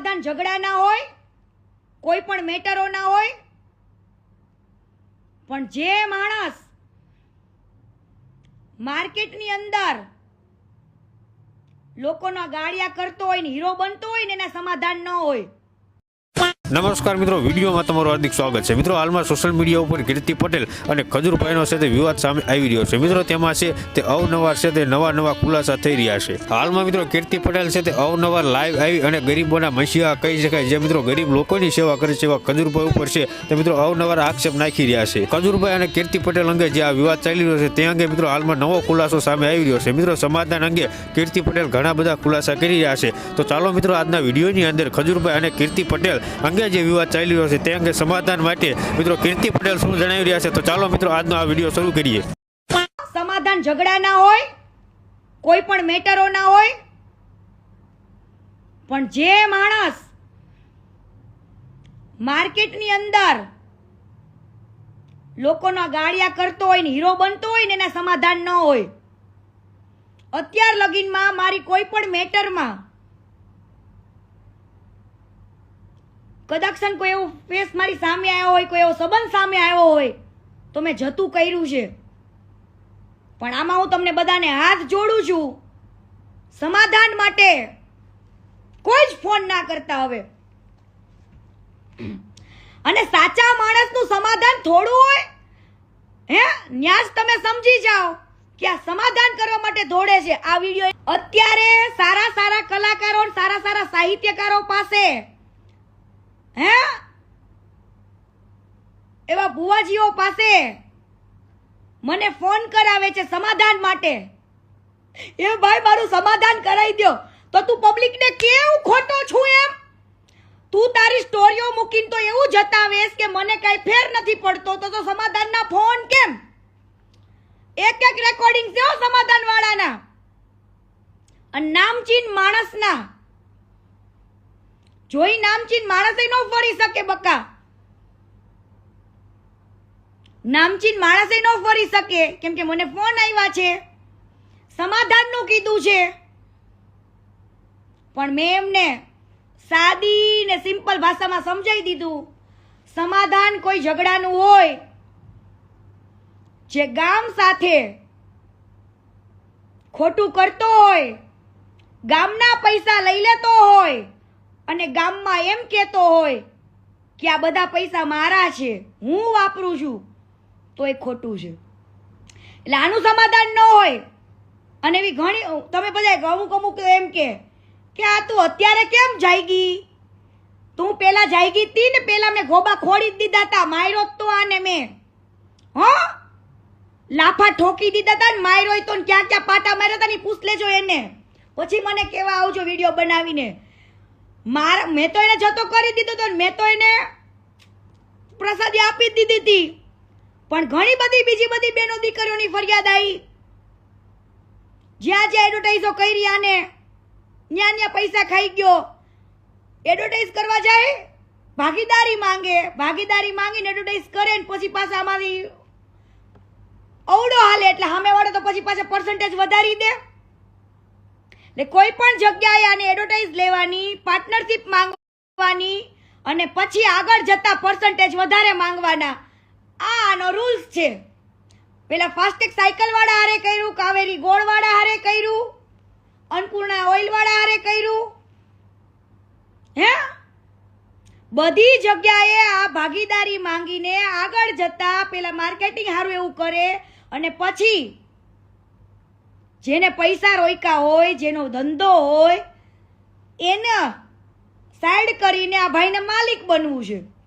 સમાધાન ઝઘડા ના હોય, કોઈ પણ મેટરો ના હોય, પણ જે માણસ માર્કેટની અંદર લોકોના ગાળિયા કરતો હોય ને હીરો બનતો હોય ને એના સમાધાન ન હોય નમસ્કાર મિત્રો, વિડીયોમાં તમારું હાર્દિક સ્વાગત છે. મિત્રો, હાલમાં સોશિયલ મીડિયા ઉપર કીર્તિ પટેલ અને ખજૂરભાઈનો છે તે વિવાદ સામે આવી રહ્યો છે. મિત્રો, તેમાં છે તે અવનવાર છે તે નવા નવા ખુલાસા થઈ રહ્યા છે. હાલમાં મિત્રો, કીર્તિ પટેલ છે તે અવનવાર લાઈવ આવી અને ગરીબોના મસીહા કહી શકાય જે મિત્રો, ગરીબ લોકોની સેવા કરે છે એવા ખજૂરભાઈ ઉપર છે તે મિત્રો અવનવાર આક્ષેપ નાખી રહ્યા છે. ખજૂરભાઈ અને કીર્તિ પટેલ અંગે જે આ વિવાદ ચાલી રહ્યો છે તે અંગે મિત્રો, હાલમાં નવો ખુલાસો સામે આવી રહ્યો છે. મિત્રો, સમાધાન અંગે કીર્તિ પટેલ ઘણા બધા ખુલાસા કરી રહ્યા છે. તો ચાલો મિત્રો, આજના વિડીયોની અંદર ખજૂરભાઈ અને કીર્તિ પટેલ અંગે જે વિવાદ ચાલી રહ્યો છે તે અંગે સમાધાન માટે મિત્રો કીર્તિ પટેલ શું જણાવી રહ્યા છે તો ચાલો મિત્રો આજનો આ વીડિયો શરૂ કરીએ. સમાધાન ઝઘડા ના હોય, કોઈ પણ મેટરો ના હોય, પણ જે માણસ માર્કેટની અંદર લોકોના ગાળિયા કરતો હોય ને હીરો બનતો હોય ને એના સમાધાન ન હોય. અત્યાર લગીનમાં મારી કોઈ પણ મેટરમાં કદાચ કોઈ એવો ફેસ મારી સામે આવ્યો હોય, કોઈ એવો સંબંધ સામે આવ્યો હોય, તો મેં જતું કર્યું છે. પણ આમાં હું તમને બધાને હાથ જોડું છું. સમાધાન માટે કોઈ જ ફોન ના કરતા હવે. અને સાચા માણસનું સમાધાન થોડું હોય, હે? ન્યાસ તમે સમજી જાઓ કે આ સમાધાન કરવા માટે દોડે છે. આ વીડિયો અત્યારે સારા સારા કલાકારો સારા સારા સાહિત્યકારો પાસે હે? એવા ભુવાજીઓ પાસે મને ફોન કરાવે છે સમાધાન માટે. એ ભાઈ મારું સમાધાન કરાવી દો તો તું પબ્લિકને કેવું ખોટો છું એમ? તું તારી સ્ટોરીઓ મૂકીને તો એવું જતાવેશ કે મને કઈ ફેર નથી પડતો. તો તો સમાધાનના ફોન કેમ? એક એક રેકોર્ડિંગ છે સમાધાન વાળાના અને નામચીન માણસના. જોઈ નામચીન માણસે ન ફરી શકે બકા. નામચીન માણસે ન ફરી શકે. કેમ કે મને ફોન આવ્યા છે. સમાધાનનું કીધું છે. પણ મેં એમને સાદી ને સિમ્પલ ભાષામાં સમજાવી દીધું. સમાધાન કોઈ ઝઘડાનું હોય. જે ગામ સાથે ખોટું કરતો હોય, ગામના પૈસા લઈ લેતો હોય અને ગામમાં એમ કહેતો હોય કે આ બધા પૈસા મારા છે, હું વાપરું છું, તો એ ખોટું છે. એટલે આનું સમાધાન ન હોય. અને એવી ઘણી, તમે બધા અમુક અમુક એમ કે કે આ તું અત્યારે કેમ જાયગી? તું પેલા જાયગી તી ને પેલા મેં ગોબા ખોડી દીધા તા માયરો તો આને મેં. હો? લાફા ઠોકી દીધા તા ને માયરો તો ક્યાં ક્યાં પાટા માર્યા તા ને પૂછ લેજો એને. પછી મને કેવા આવજો વીડિયો બનાવીને. માર મેં તો એને જતો કરી દીધો તો ને મેં તો એને પ્રસાદી આપી દીધી હતી. પણ ઘણી બધી બીજી બધી બેનો દીકરીઓની ફરિયાદ આવી. જ્યાં જ્યાં એડવર્ટાઈઝો કરી આને ત્યાં ત્યાં પૈસા ખાઈ ગયો. એડવર્ટાઈઝ કરવા જાય, ભાગીદારી માંગે, ભાગીદારી માંગીને એડવર્ટાઈઝ કરે ને પછી પાછા અમારી અવડો હાલે. એટલે સામેવાળો તો પછી પાછા પર્સન્ટેજ વધારી દે. એટલે કોઈ પણ જગ્યાએ આની એડવર્ટાઈઝ લેવાની પાર્ટનરશિપ માંગવાની અને પછી આગળ જતા પર્સન્ટેજ વધારે માંગવાના. આ આનો રૂલ્સ છે. પેલા ફાસ્ટેગ સાયકલવાળા હારે કર્યું, કાવેરી ગોળવાળા હારે કર્યું, અન્નપૂર્ણા ઓઇલવાળા હારે કર્યું. હે? બધી જગ્યાએ આ ભાગીદારી માંગીને આગળ જતા પેલા માર્કેટિંગ સારું એવું કરે અને પછી જેને પૈસા રોક્યા હોય, જેનો ધંધો હોય, એને સાઈડ કરીને આ ભાઈને માલિક બનવું છે.